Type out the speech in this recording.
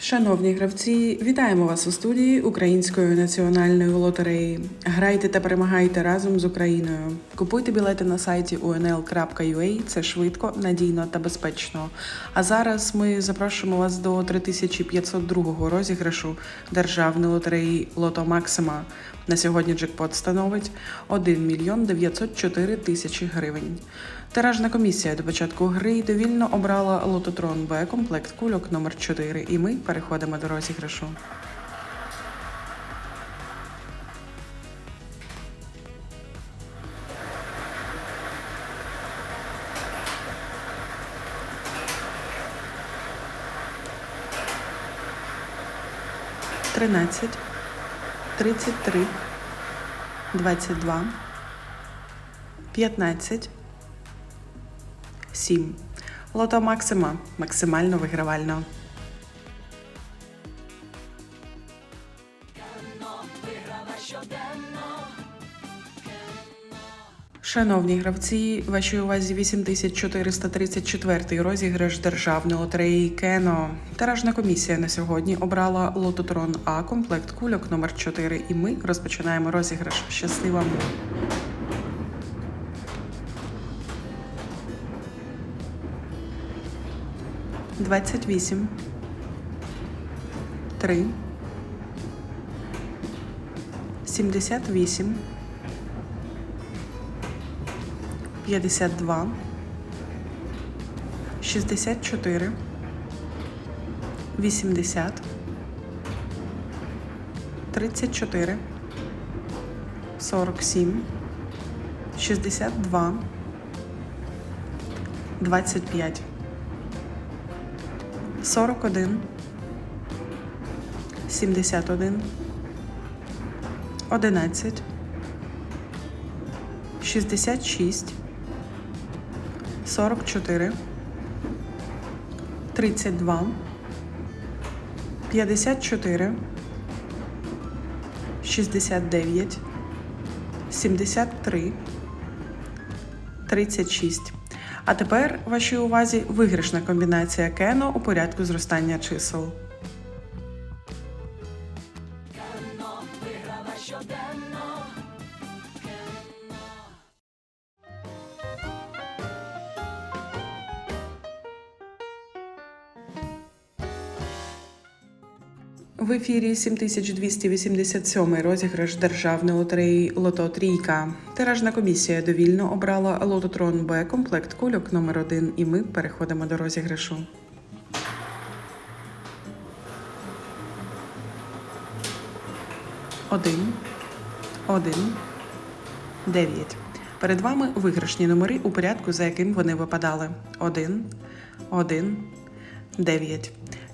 Шановні гравці, вітаємо вас у студії Української національної лотереї. Грайте та перемагайте разом з Україною. Купуйте білети на сайті unl.ua. Це швидко, надійно та безпечно. А зараз ми запрошуємо вас до 3502-го розіграшу державної лотереї Лото Максима. На сьогодні джекпот становить 1 мільйон 904 тисячі гривень. Тиражна комісія до початку гри довільно обрала лототрон Б комплект кульок номер 4 і ми переходимо до розіграшу. Тринадцять, тридцять три, двадцять два, п'ятнадцять, сім. Лото Максима максимально вигравально. Шановні гравці, вашій увазі 8434 розіграш державної лотереї Кено. Тиражна комісія на сьогодні обрала лототрон А комплект кульок номер 4 і ми розпочинаємо розіграш. Щасливо! Двадцять вісім. Три. Сімдесят вісім. 52, 64, 80, 34, 47, 62, 25, 41, 71, 11, 66, 44, 32, 54, 69, 73, 36. А тепер вашій увазі виграшна комбінація кено у порядку зростання чисел. В ефірі 7287 розіграш державної лотереї Лото Трійка. Тиражна комісія довільно обрала лототрон Б комплект кульок номер 1 і ми переходимо до розіграшу. Один, один, дев'ять. Перед вами виграшні номери у порядку, за яким вони випадали. Один, один, дев'ять.